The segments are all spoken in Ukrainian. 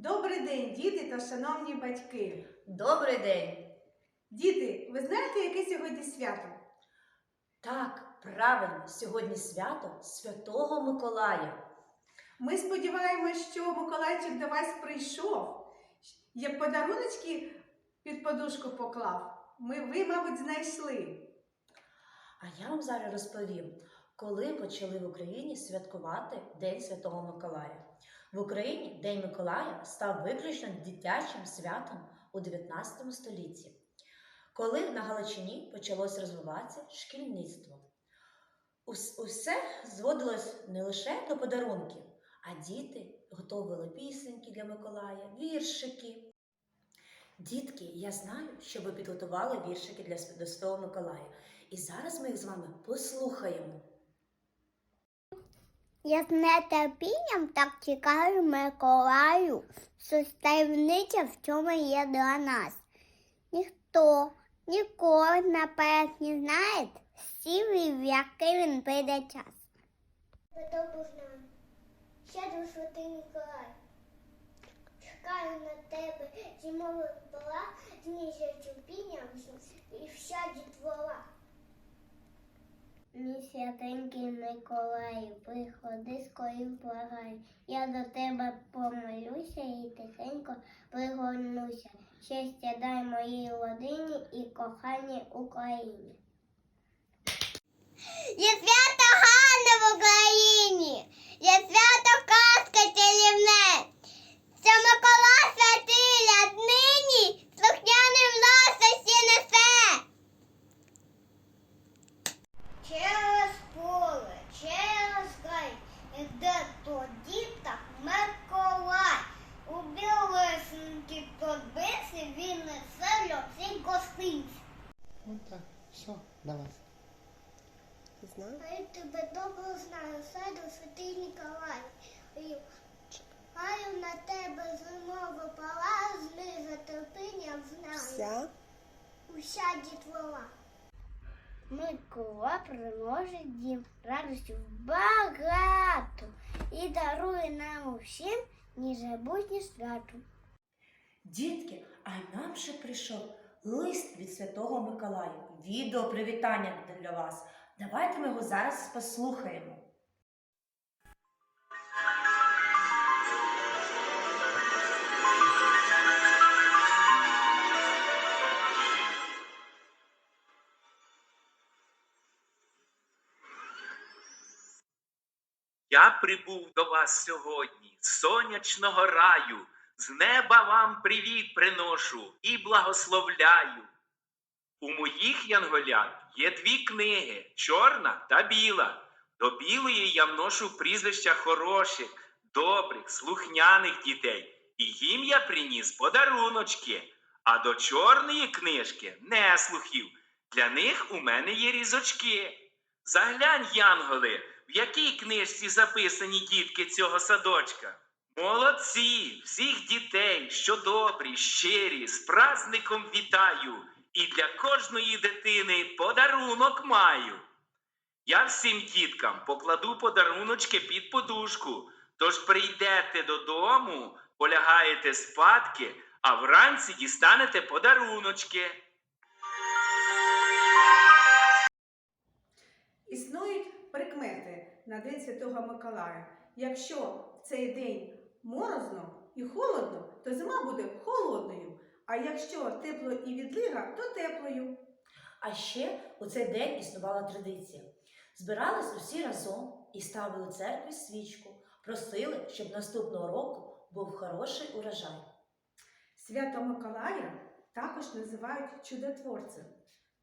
Добрий день, діти та шановні батьки. Добрий день! Діти, ви знаєте, яке сьогодні свято? Так, правильно, сьогодні свято Святого Миколая. Ми сподіваємось, що Миколайчик до вас прийшов, як подаруночки під подушку поклав. Ми, ви, мабуть, знайшли. А я вам зараз розповім, коли почали в Україні святкувати День Святого Миколая. В Україні День Миколая став виключно дитячим святом у 19 столітті, коли на Галичині почалось розвиватися шкільництво. Усе зводилось не лише до подарунків, а діти готували пісеньки для Миколая, віршики. Дітки, я знаю, що ви підготували віршики для Св- Святого Миколая. І зараз ми їх з вами послухаємо. Я з нетерпінням так чекаю Миколаю, що таємниця в цьому є для нас. Ніхто ніколи наперед не знає стів і в який він прийде час. Добре знаю. Щедро святий Ніколай. Чекаю на тебе зимових була, з піням і вся дітвора. Святенький Миколаю, приходи скорім благай. Я до тебе помолюся і тихенько пригорнуся. Щастя дай моїй родині і коханій Україні. Є свято Ганна в Україні, є свято казка чарівне. Це Микола святий ляд нині, слухняним нас усі несе. Через поле, через гай, іде то діток Миколай. У білесенькій торбиці він несе для всіх гостинців. Ну так, все, давай. Знаю. А я тебе добре знаю, саду святий Ніколай. Гаю на тебе зимова пала, зли за терпінням знаю. Вся? Уся дітвора. Микола приносить дім радості багато і дарує нам усім незабутнє свято. Дітки, а нам ще прийшов лист від Святого Миколая. Відео привітання для вас. Давайте ми його зараз послухаємо. Прибув до вас сьогодні з сонячного раю, з неба вам привіт приношу і благословляю. У моїх янголят є дві книги чорна та біла. До білої я вношу прізвища хороших, добрих, слухняних дітей, і їм я приніс подаруночки. А до чорної книжки неслухів. Для них у мене є різочки. Заглянь, Янголи, в якій книжці записані дітки цього садочка. Молодці, всіх дітей, що добрі, щирі, з праздником вітаю, і для кожної дитини подарунок маю. Я всім діткам покладу подаруночки під подушку, тож прийдете додому, полягаєте спадки, а вранці дістанете подаруночки. Прикмети на День Святого Миколая. Якщо в цей день морозно і холодно, то зима буде холодною. А якщо тепло і відлига, то теплою. А ще у цей день існувала традиція. Збирались усі разом і ставили у церкві свічку, просили, щоб наступного року був хороший урожай. Свято Миколая також називають чудотворцем.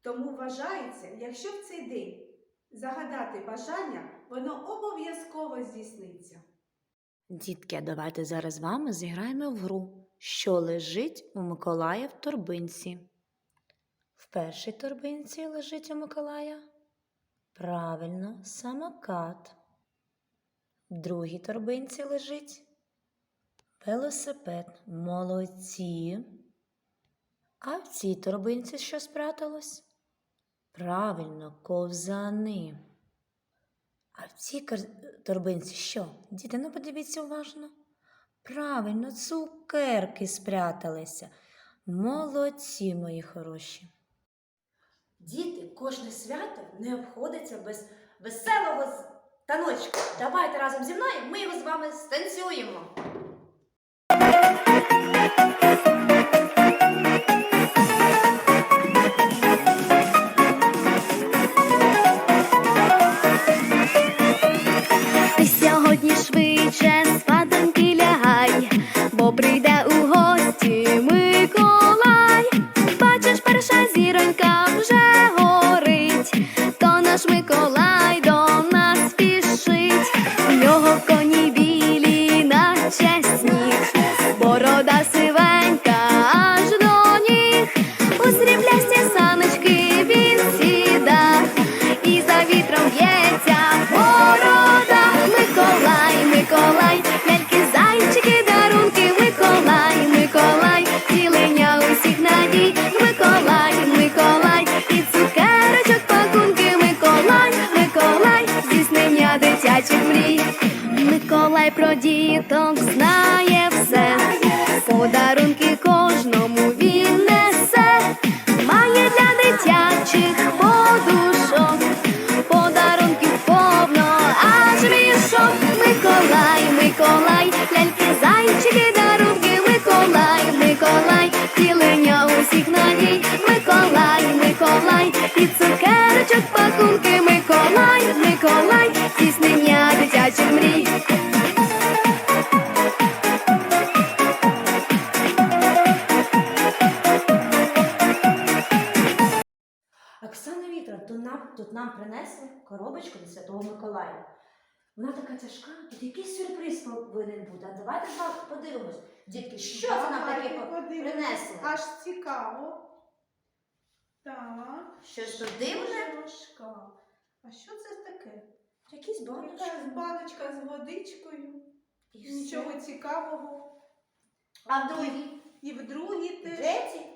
Тому вважається, якщо в цей день загадати бажання, воно обов'язково здійсниться. Дітки, а давайте зараз з вами зіграємо в гру, що лежить у Миколая в торбинці. В першій торбинці лежить у Миколая. Правильно, самокат. В другій торбинці лежить велосипед. Молодці. А в цій торбинці що спряталось? Правильно, ковзани. А в цій торбинці що? Діти, ну подивіться уважно. Правильно, цукерки спряталися. Молодці, мої хороші. Діти, кожне свято не обходиться без веселого з- Давайте разом зі мною ми його з вами станцюємо. Дитячих мрій. Миколай про діток знає все, подарунки кожному він несе, має для дитячих подушок, подарунків повно, аж мішок. Миколай, Миколай, тут нам, принесли коробочку від Святого Миколая. Вона така тяжка, тут якийсь сюрприз повинен бути. А давайте подивимось. Дітки, що це нам таке принесли? Аж цікаво. Так. Щось тут дивне? Важка. А що це таке? Якісь баночки. Якась баночка з водичкою. І. Нічого цікавого. А в другій? І в другій теж Третій?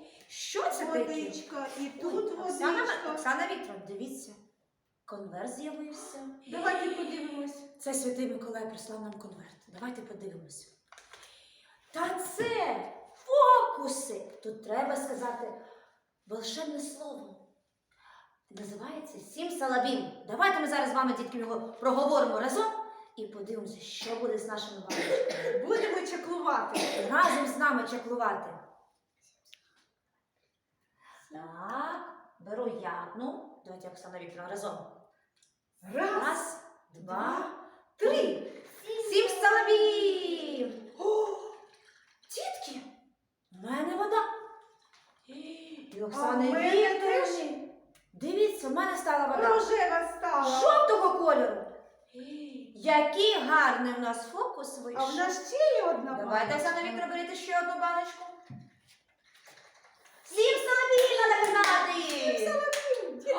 Водичка, і тут Оксана, водичка. Оксана Вікторовна, дивіться. Конверт з'явився. Давайте подивимось. Це святий Миколай прислав нам конверт. Давайте подивимось. Та це фокуси. Тут треба сказати волшебне слово. Називається Сім Салабім. Давайте ми зараз з вами, дітки, його проговоримо разом і подивимося, що буде з нашими баночками. Будемо чаклувати. Разом з нами чаклувати. Так, беру я одну. Давайте Оксана Вікторовна разом. Раз, Раз, два, три. Сім столовів! О, Тітки, в мене вода. І А в Оксани мене Вікторівни. Дивіться, в мене стала вода. Рожева стала. Жовтого кольору. Який гарний у нас фокус А в нас ще є одна Давайте, баночка. Оксана Вікторовна, беріть ще одну баночку. Сім столовів треба казати. Діти,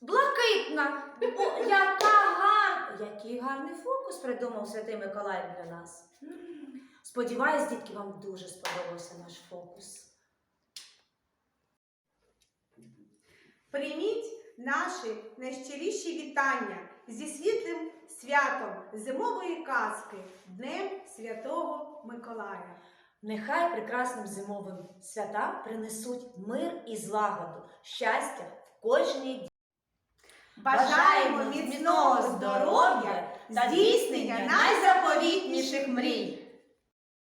Блакитна. О, яка гарна. Який гарний фокус придумав Святий Миколай для нас. Сподіваюсь, дітки, вам дуже сподобався наш фокус. Прийміть наші найщиріші вітання зі світлим святом зимової казки Днем Святого Миколая. Нехай прекрасним зимовим святам принесуть мир і злагоду, щастя в кожній дні. Бажаємо міцного здоров'я та здійснення найзаповітніших мрій.